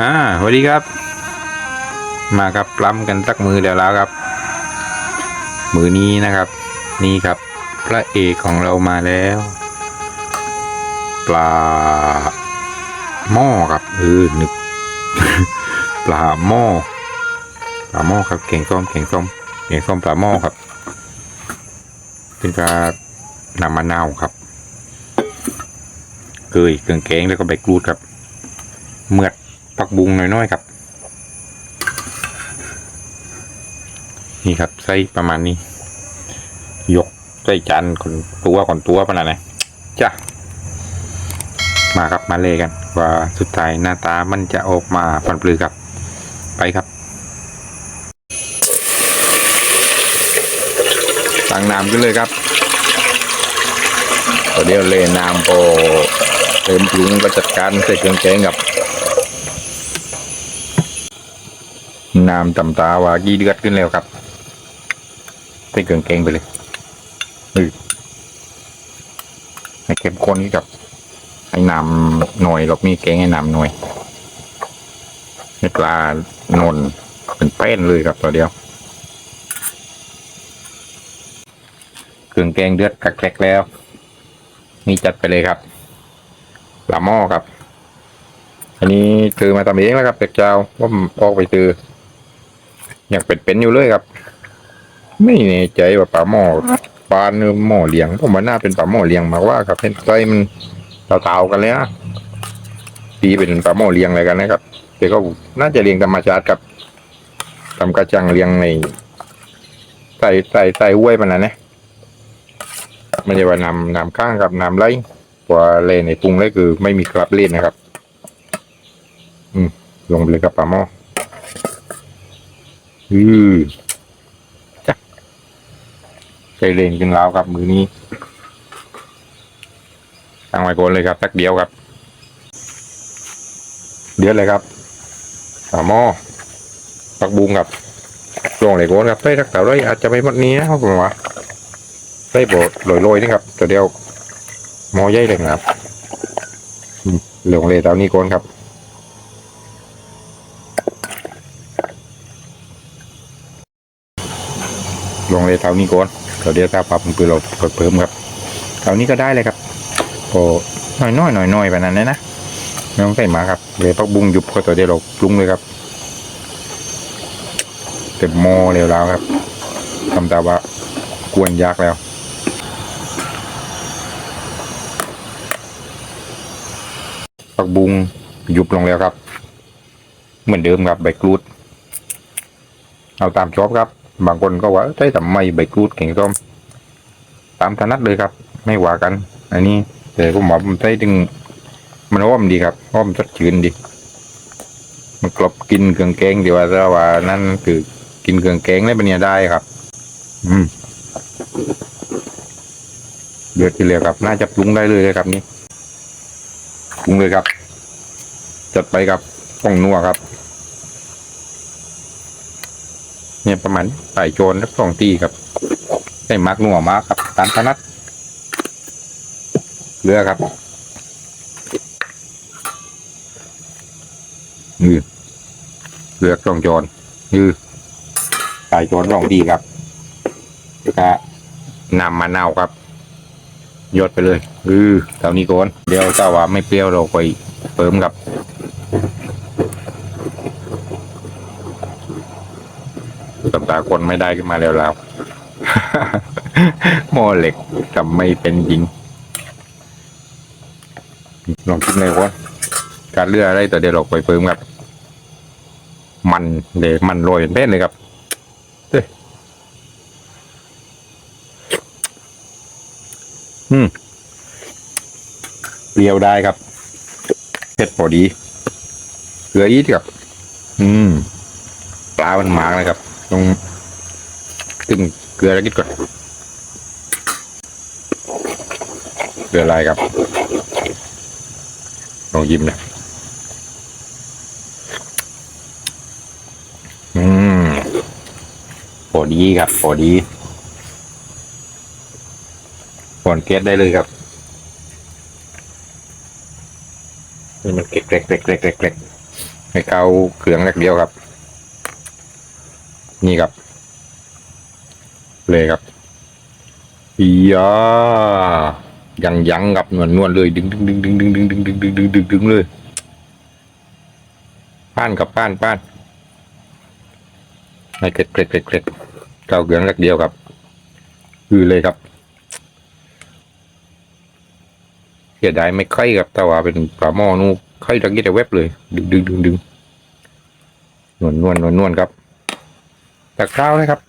อ่าสวัสดีครับ มาครับปล้ำกันสักมือเดี๋ยวแล้วครับ มือนี้นะครับ นี่ครับ พระเอกของเรามาแล้ว ปลาหม้อครับเออนึกปลาหม้อปลาหม้อครับเก่งส้มเก่งส้มเก่งส้มปลาหม้อครับเป็นปลานำมะนาวครับเกยเครื่องแกงแล้วก็ใบกรูดครับ เมือด ปักบุงน้อยๆครับ นี่ครับไส้ประมาณนี้ ยกไส้จานคนตัวคนตัวประมาณไหนจ้ะมาครับมาเลยกัน ว่าสุดท้ายหน้าตามันจะออกมาฟันปลือครับ ไปครับตั้งน้ำขึ้นเลยครับเดี๋ยวเลยน้ำพอเติมปรุงก็จัดการใส่เครื่องแกงครับ น้ำตำตาว่ากี่เดือดขึ้นแล้วครับใส่เครื่องแกงไปเลยอือให้เข้มข้นนี้กับให้น้ำหน่อยหรอกมีแกงให้น้ำหน่อยให้ปลานนเป็นแป้นเลยครับตัวเดียวเครื่องแกงเดือดแกลกแล้วนี่จัดไปเลยครับปลาหม้อครับ อันนี้ซื้อมาทำเองแล้วครับเป็กเจ้าว่าออกไปซื้อ ยากเป็นเป็นๆอยู่เลยครับ ไม่แน่ใจว่าปลาหม้อปลาเนื้อหม้อเลี้ยงผมว่าน่าเป็นปลาหม้อเลี้ยงมากว่าครับเห็นไส้มันเต่าๆกันเลยนะตีเป็นปลาหม้อเลี้ยงอะไรกันนะครับแต่ก็น่าจะเลี้ยงธรรมชาติครับทำกระจังเลี้ยงในใส่ใส่ใส่ห้วยมันนะเนี่ยไม่ใช่ว่านำนำข้างกับนำไรเพราะว่าเลนในปรุงเลยคือไม่มีกลับเล่นนะครับ อืมลงไปเลยครับปลาหม้อ อือจ้ะใจเล่นกันแล้วครับมือนี้ตั้งไว้ก่อนเลยครับสักเดียวครับ เดือดเลยครับฝาหม้อปักบุงครับลงเลยก่อนครับได้สักแต่ไรอาจจะไม่หมดนี้นะครับผมว่าได้โบดลอยๆนี่ครับตัวเดียวหม้อใหญ่เลยครับลงเลยตอนนี้ก่อนครับ ลงเลยเท่านี้ก่อนเราเดี๋ยวถ้าปรับปรุงเรากดเพิ่มครับเท่านี้ก็ได้เลยครับโอ้น้อยน้อยน้อยน้อยแบบนั้นเลยนะไม่ต้องใส่หมาครับเลยพักบุ้งยุบก็ตัวเดียวเราปรุงเลยครับเต็มหม้อเร็วแล้วครับทำแต่ว่ากวนยากแล้วผักบุ้งยุบลงแล้วครับ เหมือนเดิมครับใบกรูด เอาตามชอบครับ บางคนก็ว่าใช้ทำไมใบกรูดเก่งส้มตามถนัดเลยครับ ไม่ว่ากัน อันนี้แต่ผมบอกผมใช้ถึงมันอ้อมดีครับอ้อมสดชื่นดี มันกลบกินเครื่องแกงดีว่าถ้าว่านั่นคือกินเครื่องแกงได้ปะเนี่ยได้ครับ อืมเดือดทีเดียวครับ น่าจะปรุงได้เลยเลยครับนี่ปรุงเลยครับ จัดไปครับต้องนัวครับ เนี่ยประมาณใส่โจรสักสองตีครับได้มักนัวมากครับตามถนัดเกลือครับนือเกลือสองโจรนือใส่โจรสองตีครับแล้วก็นำมะนาวครับยดไปเลย อือเท่านี้ก่อนเดี๋ยวเจ้าว่าไม่เปรี้ยวเราไปเติมครับ สัปดาคนไม่ได้ขึ้นมาแล้วแล้วหม้อเหล็กทำไม่เป็นจริงลองคิดเลยว่าการเลือกอะไรตัวเดียวเราไปเพิ่มครับ มันเดี๋ยวมันโรยเป็นเป้นเลยครับเด้ยอืมเปรี้ยวได้ครับเผ็ดพอดีเกลืออีกครับ อืมปลามันหมากเลยครับ ต้องตึงเกลือแล้วกิดก่อน เกลืออะไรครับลองยิ้มนะอืมพอดีครับพอดีก่อนเกสได้เลยครับนี่มันเกล็กเกล็กเกล็กเกล็กเกล็กเกล็กให้เกาเครื่องแรกเดียวครับ นี่ครับ เลยครับอียายังยังๆครับนวลนวลเลย ดึงดึงดึงดึงดึงดึงดึงดึงดึงดึงดึงดึงเลยป้านกับป้านป้านให้เกร็ดเกร็ดเกร็ดเกร็ดเกาเครื่องแรกเดียวครับ คือเลยครับเสียดายไม่ค่อยครับแต่ว่าเป็นปลาหม้อนู่ค่อยตะกี้แต่เว็บเลย ดึงดึงดึงดึงนวลนวลนวลนวลครับ ตักข้าวนะครับ